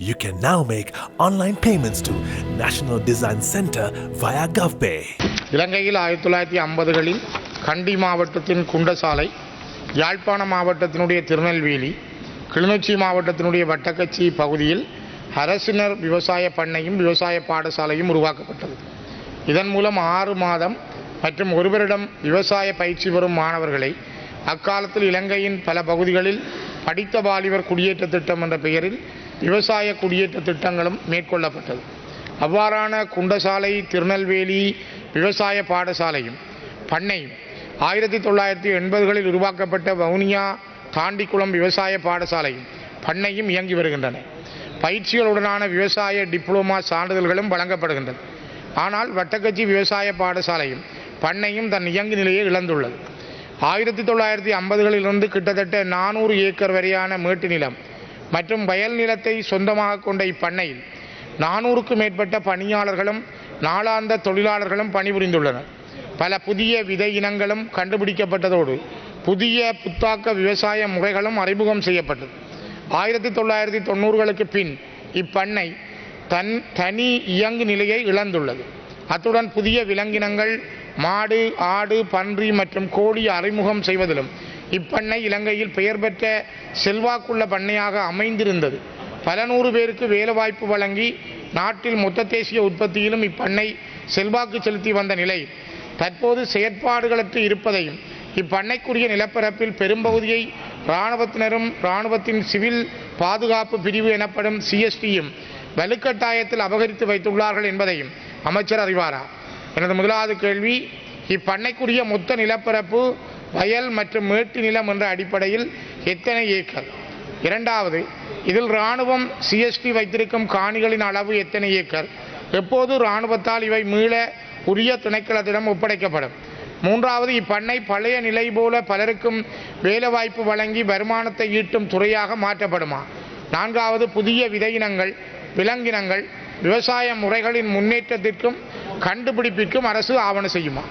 You can now make online payments to National Design Center via GovPay. இலங்கையில் ஆயிரத்தி தொள்ளாயிரத்தி ஐம்பதுகளில் கண்டி மாவட்டத்தின் குண்டசாலை யாழ்ப்பாண மாவட்டத்தினுடைய திருநெல்வேலி கிளிநொச்சி மாவட்டத்தினுடைய வட்டக்கச்சி பகுதியில் அரசினர் விவசாய பண்ணையும் விவசாய பாடசாலையும் உருவாக்கப்பட்டது இதன் மூலம் ஆறு மாதம் மற்றும் ஒருவரிடம் விவசாய பயிற்சி பெறும் மாணவர்களை அக்காலத்தில் இலங்கையின் பல பகுதிகளில் படித்த வாலிபர் குடியேற்ற திட்டம் என்ற பெயரில் விவசாய குடியேற்ற திட்டங்களும் மேற்கொள்ளப்பட்டது. அவ்வாறான குண்டசாலை திருநெல்வேலி விவசாய பாடசாலையும் பண்ணையும் ஆயிரத்தி தொள்ளாயிரத்தி எண்பதுகளில் உருவாக்கப்பட்ட வவுனியா தாண்டிக்குளம் விவசாய பாடசாலையும் பண்ணையும் இயங்கி வருகின்றன. பயிற்சிகளுடனான விவசாய டிப்ளோமா சான்றிதழ்களும் வழங்கப்படுகின்றன. ஆனால் வட்டக்கச்சி விவசாய பாடசாலையும் பண்ணையும் தன் இயங்கு நிலையை இழந்துள்ளது. ஆயிரத்தி தொள்ளாயிரத்தி ஐம்பதுகளிலிருந்து கிட்டத்தட்ட நானூறு ஏக்கர் வரையான மேட்டு நிலம் மற்றும் வயல் நிலத்தை சொந்தமாக கொண்ட இப்பண்ணையில் நானூறுக்கும் மேற்பட்ட பணியாளர்களும் நாளாந்த தொழிலாளர்களும் பணிபுரிந்துள்ளனர். பல புதிய விதை இனங்களும் கண்டுபிடிக்கப்பட்டதோடு புதிய புத்தாக்க விவசாய முறைகளும் அறிமுகம் செய்யப்பட்டது. ஆயிரத்தி தொள்ளாயிரத்தி தொண்ணூறுகளுக்கு பின் இப்பண்ணை தன் தனி இயங்கு நிலையை இழந்துள்ளது. அத்துடன் புதிய விலங்கினங்கள் மாடு ஆடு பன்றி மற்றும் கோழி அறிமுகம் செய்வதிலும் இப்பண்ணை இலங்கையில் பெயர் பெற்ற செல்வாக்குள்ள பண்ணையாக அமைந்திருந்தது. பல நூறு பேருக்கு வேலைவாய்ப்பு வழங்கி நாட்டில் மொத்த தேசிய உற்பத்தியிலும் இப்பண்ணை செல்வாக்கு செலுத்தி வந்த நிலை. தற்போது செயற்பாடுகளற்று இருப்பதையும் இப்பண்ணைக்குரிய நிலப்பரப்பில் பெரும்பகுதியை இராணுவத்தினரும் இராணுவத்தின் சிவில் பாதுகாப்பு பிரிவு எனப்படும் சிஎஸ்டியும் வலுக்கட்டாயத்தில் அபகரித்து வைத்துள்ளார்கள் என்பதையும் அமைச்சர் அறிவாரா? எனது முதலாவது கேள்வி இப்பண்ணைக்குரிய மொத்த நிலப்பரப்பு வயல் மற்றும் மேட்டு நிலம் என்ற அடிப்படையில் எத்தனை ஏக்கர்? இரண்டாவது இதில் இராணுவம் சிஎஸ்டி வைத்திருக்கும் காணிகளின் அளவு எத்தனை ஏக்கர்? எப்போது இராணுவத்தால் இவை மீள உரிய திணைக்களத்திடம் ஒப்படைக்கப்படும்? மூன்றாவது இப்பண்ணை பழைய நிலை போல பலருக்கும் வேலைவாய்ப்பு வழங்கி வருமானத்தை ஈட்டும் துறையாக மாற்றப்படுமா? நான்காவது புதிய விதையினங்கள் விலங்கினங்கள் விவசாய முறைகளின் முன்னேற்றத்திற்கும் கண்டுபிடிப்பிற்கும் அரசு ஆவண செய்யுமா?